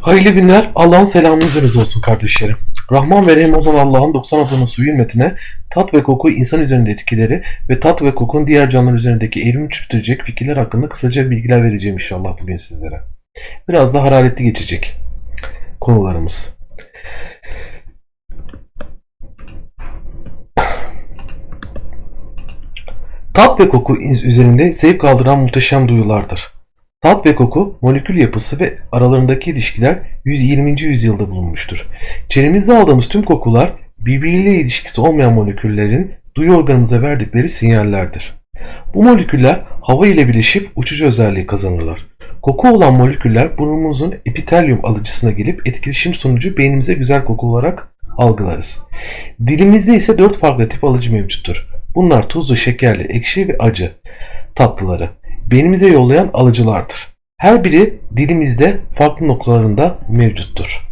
Hayırlı günler. Allah'ın selamı üzerinize olsun kardeşlerim. Rahman ve Rahim olan Allah'ın 90 adını suyu hürmetine tat ve koku insan üzerinde etkileri ve tat ve kokun diğer canlılar üzerindeki evrimi çürütecek fikirler hakkında kısaca bilgiler vereceğim inşallah bugün sizlere. Biraz da hararetli geçecek konularımız. Tat ve koku üzerinde zevk aldıran muhteşem duyulardır. Tat ve koku, molekül yapısı ve aralarındaki ilişkiler 120. yüzyılda bulunmuştur. Çevremizde aldığımız tüm kokular birbiriyle ilişkisi olmayan moleküllerin duyu organımıza verdikleri sinyallerdir. Bu moleküller hava ile birleşip uçucu özelliği kazanırlar. Koku olan moleküller burnumuzun epitelyum alıcısına gelip etkileşim sonucu beynimize güzel koku olarak algılarız. Dilimizde ise dört farklı tip alıcı mevcuttur. Bunlar tuzlu, şekerli, ekşi ve acı tatlıları beynimize yollayan alıcılardır. Her biri dilimizde farklı noktalarında mevcuttur.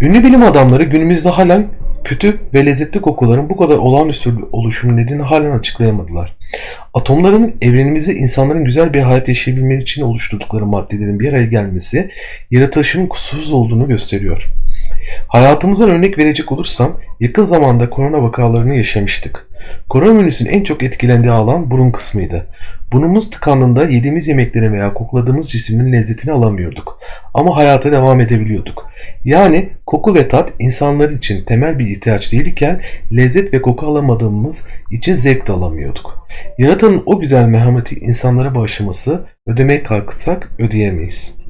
Ünlü bilim adamları günümüzde halen kötü ve lezzetli kokuların bu kadar olağanüstü oluşumu nedenini halen açıklayamadılar. Atomların evrenimizi insanların güzel bir hayat yaşayabilmeleri için oluşturdukları maddelerin bir araya gelmesi yaratılışının kusursuz olduğunu gösteriyor. Hayatımızdan örnek verecek olursam yakın zamanda korona vakalarını yaşamıştık. Koronavirüsün en çok etkilendiği alan burun kısmıydı. Burnumuz tıkandığında yediğimiz yemeklerin veya kokladığımız cismin lezzetini alamıyorduk. Ama hayata devam edebiliyorduk. Yani koku ve tat insanlar için temel bir ihtiyaç değilken lezzet ve koku alamadığımız için zevk de alamıyorduk. Yaratanın o güzel merhameti insanlara bağışlaması ödemeye kalksak ödeyemeyiz.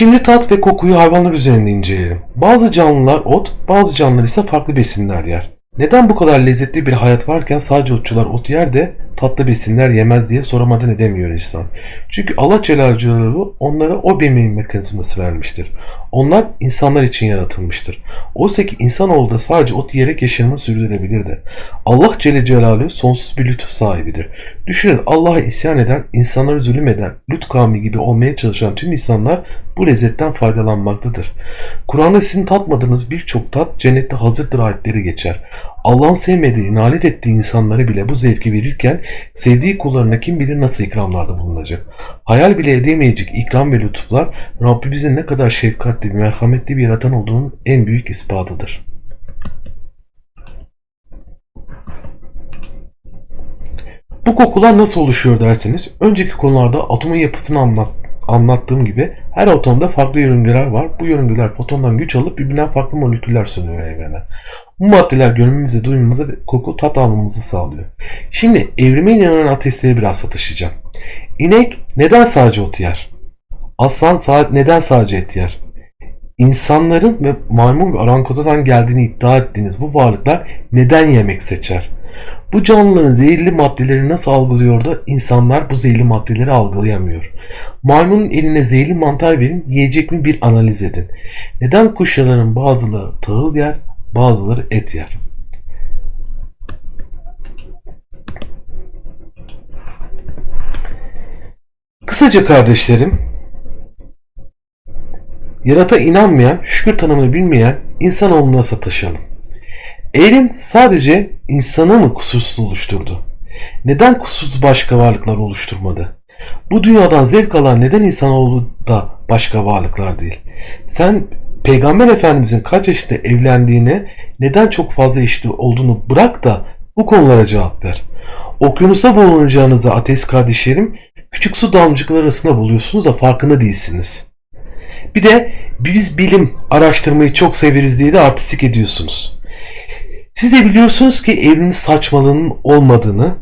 Şimdi tat ve kokuyu hayvanlar üzerinde inceleyelim. Bazı canlılar ot, bazı canlılar ise farklı besinler yer. Neden bu kadar lezzetli bir hayat varken sadece otçular ot yer de tatlı besinler yemez diye soramadan edemiyor insan. Çünkü Allah Celaluhu onlara o bemin mekanizması vermiştir. Onlar insanlar için yaratılmıştır. Oysa ki insanoğlu da sadece ot yiyerek yaşamını sürdürebilirdi. Allah Celle Celaluhu sonsuz bir lütuf sahibidir. Düşünün Allah'a isyan eden, insanları zulüm eden, Lüt kavmi gibi olmaya çalışan tüm insanlar bu lezzetten faydalanmaktadır. Kur'an'da sizin tatmadığınız birçok tat cennette hazırdır ayetleri geçer. Allah'ın sevmediği, nalet ettiği insanlara bile bu zevki verirken sevdiği kullarına kim bilir nasıl ikramlarda bulunacak. Hayal bile edemeyecek ikram ve lütuflar Rabbimizin ne kadar şefkatli ve merhametli bir yaratan olduğunun en büyük ispatıdır. Bu kokular nasıl oluşuyor derseniz önceki konularda atomun yapısını anlat, anlattığım gibi her atomda farklı yörüngeler var. Bu yörüngeler fotondan güç alıp birbirinden farklı moleküller sunuyor evrene. Bu maddeler görmemize, duymamıza ve koku tat almamızı sağlıyor. Şimdi evrime inanan ateistleri biraz satışacağım. İnek neden sadece ot yer? Aslan neden sadece et yer? İnsanların ve maymun ve orangutandan geldiğini iddia ettiğiniz bu varlıklar neden yemek seçer? Bu canlıların zehirli maddeleri nasıl algılıyor da insanlar bu zehirli maddeleri algılayamıyor? Maymunun eline zehirli mantar verin yiyecek mi bir analiz edin. Neden kuşların bazıları tahıl yer bazıları et yer? Kısaca kardeşlerim, yarata inanmayan, şükür tanımını bilmeyen insanoğluna satışalım. Evrim sadece insanı mı kusursuz oluşturdu? Neden kusursuz başka varlıklar oluşturmadı? Bu dünyadan zevk alan neden insanoğlu da başka varlıklar değil? Sen Peygamber Efendimizin kaç yaşında evlendiğine neden çok fazla eşit olduğunu bırak da bu konulara cevap ver. Okyanusa boğulacağınızda ateist kardeşlerim küçük su damlacıkları arasında buluyorsunuz da farkında değilsiniz. Bir de biz bilim araştırmayı çok severiz diye de artistik ediyorsunuz. Siz de biliyorsunuz ki evrenin saçmalığının olmadığını,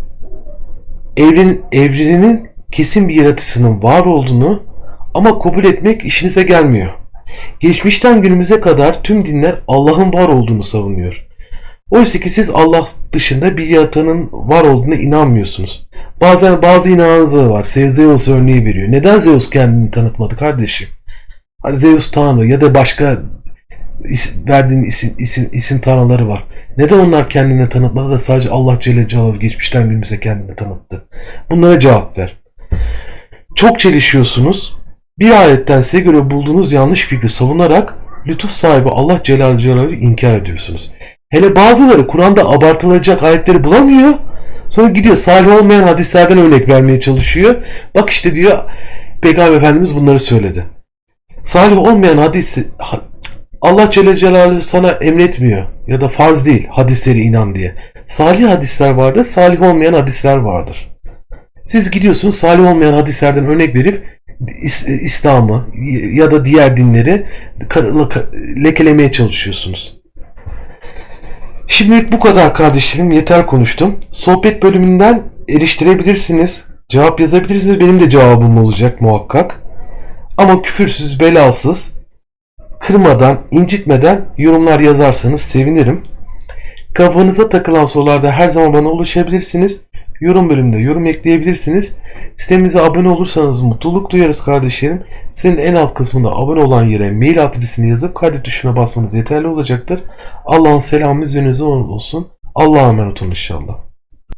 evren, evrenin kesin bir yaratısının var olduğunu ama kabul etmek işinize gelmiyor. Geçmişten günümüze kadar tüm dinler Allah'ın var olduğunu savunuyor. Oysa ki siz Allah dışında bir yaratanın var olduğuna inanmıyorsunuz. Bazen bazı inananlar var. Zeus örneği veriyor. Neden Zeus kendini tanıtmadı kardeşim? Hadi Zeus tanrı ya da başka verdiğin isim, isim, isim tanrıları var. Neden onlar kendini tanıtmadı da sadece Allah Celle Celaluhu geçmişten günümüze kendini tanıttı? Bunlara cevap ver. Çok çelişiyorsunuz. Bir ayetten size göre bulduğunuz yanlış fikri savunarak lütuf sahibi Allah Celle Celaluhu'yu inkar ediyorsunuz. Hele bazıları Kur'an'da abartılacak ayetleri bulamıyor. Sonra gidiyor salih olmayan hadislerden örnek vermeye çalışıyor. Bak işte diyor Peygamber Efendimiz bunları söyledi. Salih olmayan hadisi ha- Allah Celle Celaluhu sana emretmiyor ya da farz değil hadisleri inan diye. Salih hadisler vardır, salih olmayan hadisler vardır. Siz gidiyorsunuz salih olmayan hadislerden örnek verip İs- İslam'ı ya da diğer dinleri lekelemeye çalışıyorsunuz. Şimdilik bu kadar kardeşlerim. Yeter konuştum. Sohbet bölümünden eriştirebilirsiniz. Cevap yazabilirsiniz. Benim de cevabım olacak muhakkak. Ama küfürsüz, belasız, kırmadan, incitmeden yorumlar yazarsanız sevinirim. Kafanıza takılan sorularda her zaman bana ulaşabilirsiniz. Yorum bölümünde yorum ekleyebilirsiniz. Sitemize abone olursanız mutluluk duyarız kardeşlerim. Sizin en alt kısmında abone olan yere mail adresini yazıp kaydet tuşuna basmanız yeterli olacaktır. Allah'ın selamı üzerinize olsun. Allah'a emanet olun inşallah.